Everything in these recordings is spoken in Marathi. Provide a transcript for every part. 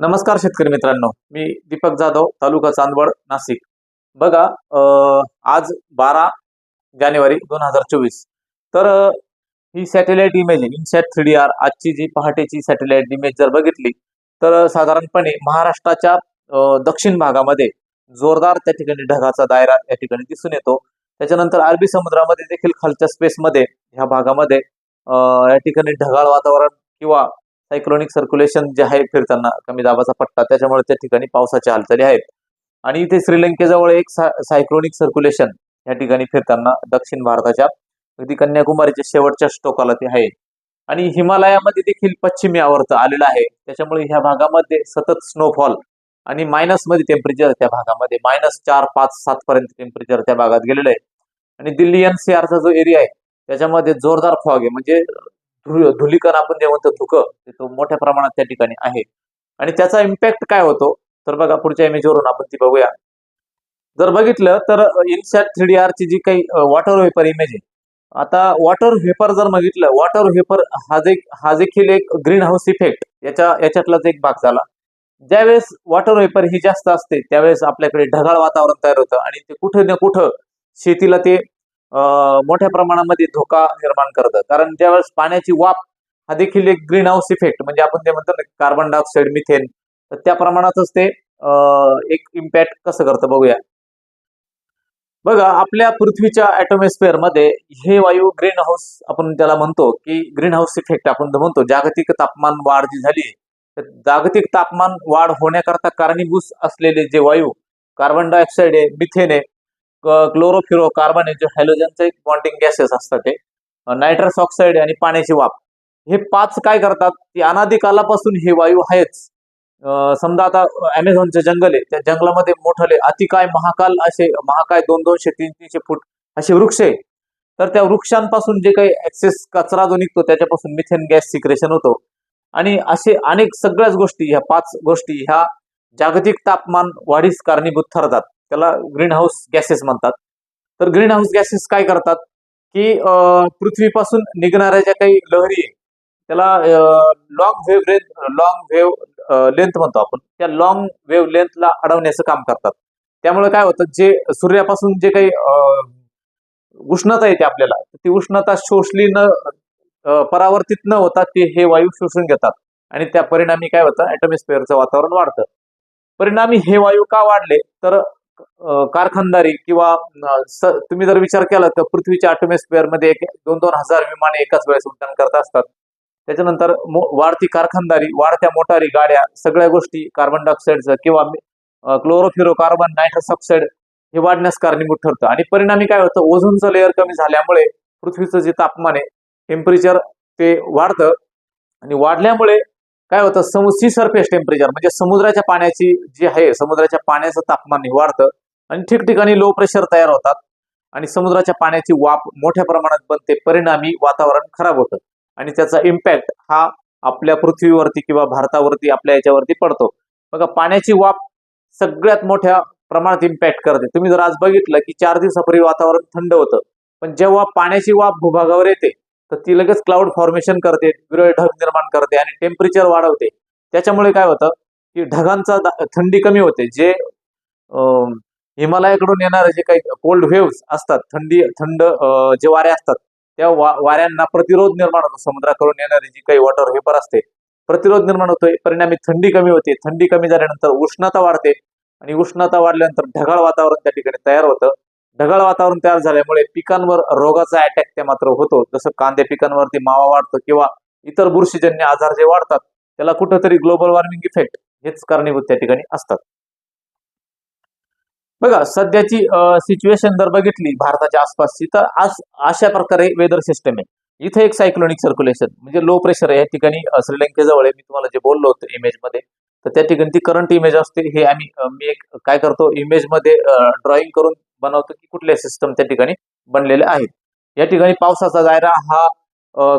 नमस्कार शेतकरी मित्रांनो. मी दीपक जाधव तालुका चांदवड नाशिक. बघा आज बारा जानेवारी दोन हजार चोवीस. तर ही सॅटेलाइट इमेज आहे. इनसॅट थ्री डी आर आजची जी पहाटेची सॅटेलाइट इमेज जर बघितली तर साधारणपणे महाराष्ट्राच्या दक्षिण भागामध्ये जोरदार त्या ठिकाणी ढगाचा दायरा या ठिकाणी दिसून येतो. त्याच्यानंतर अरबी समुद्रामध्ये देखील खालच्या स्पेसमध्ये ह्या भागामध्ये या ठिकाणी ढगाळ वातावरण किंवा सायक्लोनिक सर्क्युलेशन जे आहे फिरताना कमी दाबाचा पट्टा त्याच्यामुळे त्या ठिकाणी पावसाच्या हालचाली आहेत. आणि इथे श्रीलंकेजवळ एक सायक्लोनिक सर्क्युलेशन या ठिकाणी फिरताना दक्षिण भारताच्या अगदी कन्याकुमारीच्या शेवटच्या स्टोकाला ते आहे. आणि हिमालयामध्ये देखील पश्चिमी आवर्त आलेलं आहे. त्याच्यामुळे ह्या भागामध्ये सतत स्नोफॉल आणि मायनसमध्ये टेम्परेचर त्या भागामध्ये मायनस चार पाच सात पर्यंत टेम्परेचर त्या भागात गेलेलं आहे. आणि दिल्ली एनसीआरचा जो एरिया आहे त्याच्यामध्ये जोरदार फॉग आहे. म्हणजे धुलीकण आपण जे म्हणतो धुकं ते तो मोठ्या प्रमाणात त्या ठिकाणी आहे. आणि त्याचा इम्पॅक्ट काय होतो? तर बघा पुढच्या इमेजवरून आपण ती बघूया. जर बघितलं तर इनसॅट थ्री डी ची जी काही वॉटर वेपर इमेज आहे. आता वॉटर व्हेपर जर बघितलं वॉटर व्हेपर हा जे हा देखील एक ग्रीन हाऊस इफेक्ट याच्या याच्यातलाच एक भाग झाला. ज्यावेळेस वॉटर व्हेपर ही जास्त असते त्यावेळेस आपल्याकडे ढगाळ वातावरण तयार होतं आणि ते कुठं ना कुठं शेतीला ते मोठ्या प्रमाणामध्ये धोका निर्माण करतं. कारण ज्यावेळेस पाण्याची वाफ हा देखील एक ग्रीन हाऊस इफेक्ट म्हणजे आपण ते म्हणतो ना कार्बन डायऑक्साईड मिथेन तर त्या प्रमाणातच ते एक इम्पॅक्ट कसं करतं बघूया. बघा आपल्या पृथ्वीच्या ऍटोमॉस्फिअरमध्ये हे वायू ग्रीन हाऊस आपण त्याला म्हणतो की ग्रीन हाऊस इफेक्ट आपण म्हणतो जागतिक तापमान वाढ जी झाली तर जागतिक तापमान वाढ होण्याकरता कारणीभूत असलेले जे वायू कार्बन डायऑक्साईड आहे मिथेन आहे क्लोरोफ्युरो कार्बन जे हायलोजनचे बॉन्डिंग गॅसेस असतात ते नायट्रस ऑक्साईड आणि पाण्याची वाफ. हे पाच काय करतात? की अनादिकालापासून हे वायू आहेच. समजा आता अमेझॉनचे जंगल आहे. त्या जंगलामध्ये मोठले अतिकाय महाकाल असे महाकाय दोन दोनशे तीन तीनशे फूट असे वृक्ष आहे. तर त्या वृक्षांपासून जे काही ऍक्सेस कचरा जो निघतो त्याच्यापासून मिथेन गॅस सिक्रेशन होतो. आणि असे अनेक सगळ्याच गोष्टी ह्या पाच गोष्टी ह्या जागतिक तापमान वाढीस कारणीभूत ठरतात. त्याला ग्रीन हाऊस गॅसेस म्हणतात. तर ग्रीन हाऊस गॅसेस काय करतात? की पृथ्वीपासून निघणाऱ्या ज्या काही लहरी आहे त्याला long wave long wave length म्हणतो आपण. त्या लॉंग वेव्ह लेंथला अडवण्याचं काम करतात. त्यामुळे काय होतं? जे सूर्यापासून जे काही उष्णता येते आपल्याला ती उष्णता शोषली न परावर्तित न होता ते हे वायू शोषून घेतात. आणि त्या परिणामी काय होतं? ॲटॉमिस्फिअरचं वातावरण वाढतं. परिणामी हे वायू का वाढले? तर कारखानदारी किंवा तुम्ही जर विचार केला तर पृथ्वीच्या ॲटॉमिस्फिअरमध्ये एक दोन दोन हजार विमाने एकाच वेळेस उड्डाण करत असतात. त्याच्यानंतर वाढती कारखानदारी वाढत्या मोटारी गाड्या सगळ्या गोष्टी कार्बन डायऑक्साईडचं किंवा क्लोरोफ्युरो कार्बन नायट्रस ऑक्साईड हे वाढण्यास कारणीभूत ठरतं. आणि परिणामी काय होतं? ओझोनचं लेअर कमी झाल्यामुळे पृथ्वीचं जे तापमान आहे टेम्परेचर ते वाढतं. आणि वाढल्यामुळे काय होतं? सम सी सरफेस टेम्परेचर म्हणजे समुद्राच्या पाण्याची जी आहे समुद्राच्या पाण्याचं तापमान हे वाढतं आणि ठिकठिकाणी लो प्रेशर तयार होतात आणि समुद्राच्या पाण्याची वाफ मोठ्या प्रमाणात बनते परिणामी वातावरण खराब होतं आणि त्याचा इम्पॅक्ट हा आपल्या पृथ्वीवरती किंवा भारतावरती आपल्या याच्यावरती पडतो. बघा पाण्याची वाफ सगळ्यात मोठ्या प्रमाणात इम्पॅक्ट करते. तुम्ही जर आज बघितलं की चार दिवसापूर्वी वातावरण थंड होतं पण जेव्हा पाण्याची वाफ भूभागावर येते तर ती लगेच क्लाउड फॉर्मेशन करते विरळ ढग निर्माण करते आणि टेम्परेचर वाढवते. त्याच्यामुळे काय होतं की ढगांचा थंडी कमी होते. जे हिमालयाकडून येणारे जे काही कोल्ड वेव्स असतात थंडी थंड अं, जे वारे असतात त्या वा वाऱ्यांना प्रतिरोध निर्माण होतो. समुद्राकडून येणारी जी काही वॉटर व्हेपर असते प्रतिरोध निर्माण होतोय. परिणामी थंडी कमी होते. थंडी कमी झाल्यानंतर उष्णता वाढते आणि उष्णता वाढल्यानंतर ढगाळ वातावरण त्या ठिकाणी तयार होतं. ढगाळ वातावरण तयार झाल्यामुळे पिकांवर रोगाचा अटॅक ते मात्र होतो. जसं कांदे पिकांवरती मावा वाढतो किंवा इतर बुरशीजन्य आजार जे वाढतात त्याला कुठंतरी ग्लोबल वॉर्मिंग इफेक्ट हेच कारणीभूत त्या ठिकाणी असतात. बघा सध्याची सिच्युएशन जर बघितली भारताच्या आसपासची तर आज अशा प्रकारे वेदर सिस्टम आहे. इथे एक सायक्लोनिक सर्क्युलेशन म्हणजे लो प्रेशर आहे. या ठिकाणी श्रीलंकेजवळ आहे. मी तुम्हाला जे बोललो होतो इमेजमध्ये तर त्या ठिकाणी ती करंट इमेज असते. हे आम्ही मी एक काय करतो इमेजमध्ये ड्रॉइंग करून बनवतो की कुठल्या सिस्टम त्या ठिकाणी बनलेले आहेत. या ठिकाणी पावसाचा जायरा हा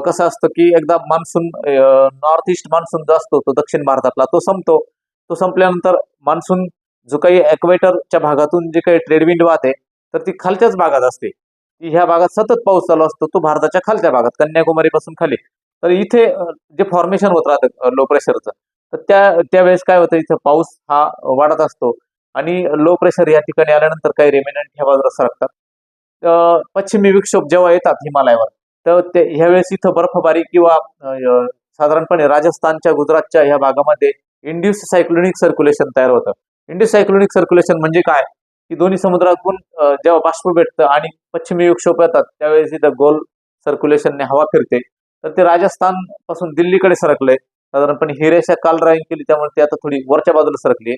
कसा असतो की एकदा मान्सून नॉर्थ ईस्ट मान्सून जो असतो तो दक्षिण भारतातला तो संपतो. तो संपल्यानंतर मान्सून जो काही एक्वेटरच्या भागातून जे काही ट्रेडविंड वाहते तर ती खालच्याच भागात असते. ती ह्या भागात सतत पाऊस चालू असतो तो भारताच्या खालच्या भागात कन्याकुमारी पासून खाली. तर इथे जे फॉर्मेशन होत राहतं लो प्रेशरचं तर त्या त्यावेळेस काय होतं इथं पाऊस हा वाढत असतो. आणि लो प्रेशर या ठिकाणी आल्यानंतर काही रेमिनंट ह्या बाजूला सरकतात पश्चिमी विक्षोभ जेव्हा येतात हिमालयावर तर ते ह्यावेळेस इथं बर्फबारी किंवा साधारणपणे राजस्थानच्या गुजरातच्या ह्या भागामध्ये इंड्युस सायक्लोनिक सर्क्युलेशन तयार होतं. इंड्युस सायक्लोनिक सर्क्युलेशन म्हणजे काय? की दोन्ही समुद्रातून जेव्हा बाष्प भेटतं आणि पश्चिमी विक्षोभ येतात त्यावेळेस इथं गोल सर्क्युलेशनने हवा फिरते. तर ते राजस्थानपासून दिल्लीकडे सरकले साधारणपणे ही रेषा काल ड्राईव्हिंग केली त्यामुळे ती आता थोडी वरच्या बाजूला सरकली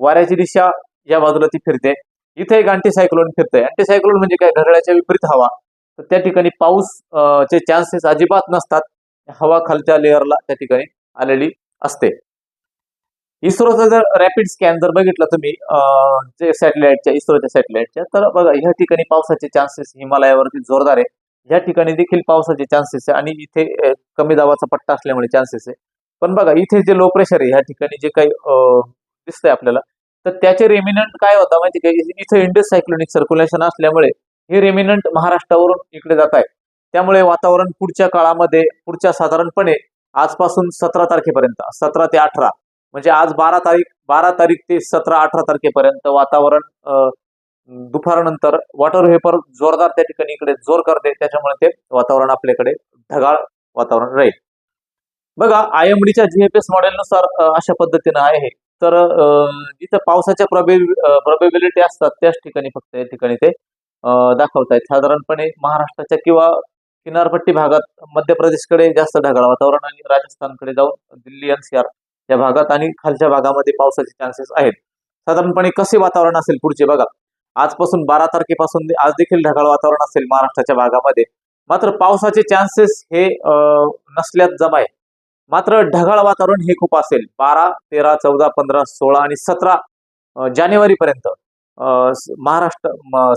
वाऱ्याची दिशा या बाजूला ती फिरते. इथे एक अँटीसायक्लोन फिरते अँटी सायक्लोन म्हणजे काय? घड्याळाच्या विपरीत हवा. तर त्या ठिकाणी पाऊस चे चान्सेस अजिबात नसतात. हवा खालच्या लेअरला त्या ठिकाणी आलेली असते. इस्रोचं जर रॅपिड स्कॅन जर बघितलं तुम्ही जे सॅटेलाइटच्या इस्रोच्या सॅटेलाइटच्या तर बघा ह्या ठिकाणी पावसाचे चान्सेस हिमालयावरती जोरदार आहे. या ठिकाणी देखील पावसाचे चान्सेस आहे आणि इथे कमी दाबाचा पट्टा असल्यामुळे चान्सेस आहे. पण बघा इथे जे लो प्रेशर आहे ह्या ठिकाणी जे काही दिसतंय आपल्याला तर त्याचे रेमिनंट काय होता माहिती काय इथे इंडस सायक्लोनिक सर्क्युलेशन असल्यामुळे हे रेमिनंट महाराष्ट्रावरून इकडे जात आहे. त्यामुळे वातावरण पुढच्या काळामध्ये पुढच्या साधारणपणे आजपासून सतरा तारखेपर्यंत सतरा ते अठरा म्हणजे आज बारा तारीख बारा तारीख ते सतरा अठरा तारखेपर्यंत वातावरण दुपारनंतर वॉटर व्हेपर जोरदार त्या ठिकाणी इकडे जोर करते त्याच्यामुळे ते वातावरण आपल्याकडे ढगाळ वातावरण राहील. बघा आय एम डीच्या जीएफएस मॉडेलनुसार अशा पद्धतीनं आहे तर जिथं पावसाच्या प्रबेबिलिटी असतात त्याच ठिकाणी फक्त या ठिकाणी ते दाखवतायत. साधारणपणे महाराष्ट्राच्या किंवा किनारपट्टी भागात मध्य प्रदेशकडे जास्त ढगाळ वातावरण आणि राजस्थानकडे जाऊन दिल्ली एनसीआर या भागात आणि खालच्या भागामध्ये पावसाचे चान्सेस आहेत. साधारणपणे कसे वातावरण असेल पुढचे बघा. आजपासून बारा तारखेपासून आज देखील ढगाळ वातावरण असेल महाराष्ट्राच्या भागामध्ये. मात्र पावसाचे चान्सेस हे नसल्यात नसल्यात जमाय. मात्र ढगाळ वातावरण हे खूप असेल. बारा तेरा चौदा पंधरा सोळा आणि सतरा जानेवारी पर्यंत महाराष्ट्र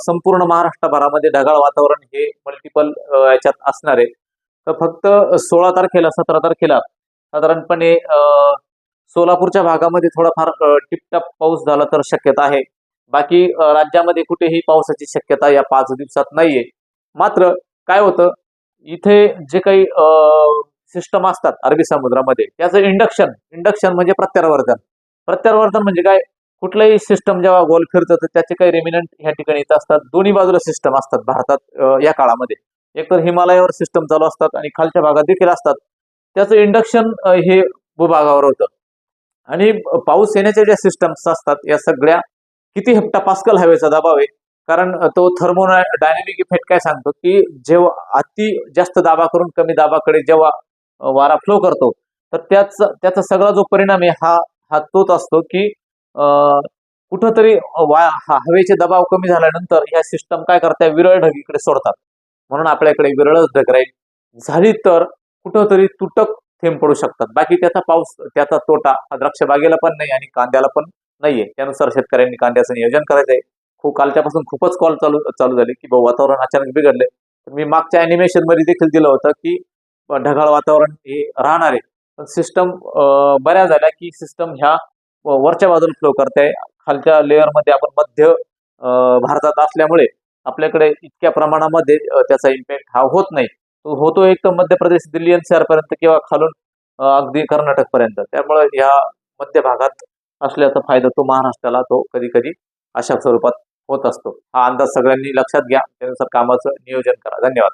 संपूर्ण महाराष्ट्रभरामध्ये ढगाळ वातावरण हे मल्टिपल याच्यात असणार आहे. तर फक्त सोळा तारखेला सतरा तारखेला साधारणपणे सोलापूरच्या भागामध्ये थोडाफार अं, टिपटाप पाऊस झाला तर शक्यता आहे. बाकी राज्यामध्ये कुठेही पावसाची शक्यता या पाच दिवसात नाहीये. मात्र काय होतं? इथे जे काही सिस्टम असतात अरबी समुद्रामध्ये. त्याचं इंडक्शन इंडक्शन म्हणजे प्रत्यावर्तन प्रत्यावर्तन म्हणजे काय? कुठलंही सिस्टम जेव्हा गोल फिरतं तर त्याचे काही रेमिनंट ह्या ठिकाणी येत असतात. दोन्ही बाजूला सिस्टम असतात भारतात या काळामध्ये. एकतर हिमालयावर सिस्टम चालू असतात आणि खालच्या भागात देखील असतात. त्याचं इंडक्शन हे भूभागावर होतं. आणि पाऊस येण्याच्या ज्या सिस्टम्स असतात या सगळ्या किती हेप्टा पास्कल हवेचा दबाव आहे. कारण तो थर्मो डायनॅमिक इफेक्ट काय सांगतो की जेव्हा अति जास्त दाबा करून कमी दाबाकडे जेव्हा वारा फ्लो करतो. तर त्याच त्याचा सगळा जो परिणाम आहे हा हा तोच असतो की कुठंतरी वा हा हवेचे दबाव कमी झाल्यानंतर ह्या सिस्टम काय करतात? विरळ ढग इकडे सोडतात. म्हणून आपल्याकडे विरळच ढग राहील. झाली तर कुठंतरी तुटक थेंब पडू शकतात. बाकी त्याचा पाऊस त्याचा तोटा हा द्राक्ष बागेला पण नाही आणि कांद्याला पण नाहीये. त्यानुसार शेतकऱ्यांनी कांद्याचं नियोजन करायचंय. खूप कालच्यापासून खूपच कॉल चालू चालू झाले की भाऊ वातावरण अचानक बिघडले तर मी मागच्या अॅनिमेशनमध्ये देखील दिलं होतं की ढगाळ वातावरण हे राहणार आहे. पण सिस्टम बऱ्या झाल्या की सिस्टम ह्या वरच्या बाजूला फ्लो करते खालच्या लेअरमध्ये आपण मध्य भारतात असल्यामुळे आपल्याकडे इतक्या प्रमाणामध्ये त्याचा इम्पॅक्ट हा होत नाही. तो होतो एक तर मध्य प्रदेश दिल्ली एनसीआर पर्यंत किंवा खालून अगदी कर्नाटक पर्यंत त्यामुळे ह्या मध्य भागात असल्याचा फायदा तो महाराष्ट्राला तो कधी कधी अशा स्वरूपात होत असतो. हा अंदाज सगळ्यांनी लक्षात घ्या. त्यानुसार कामाचं नियोजन करा. धन्यवाद.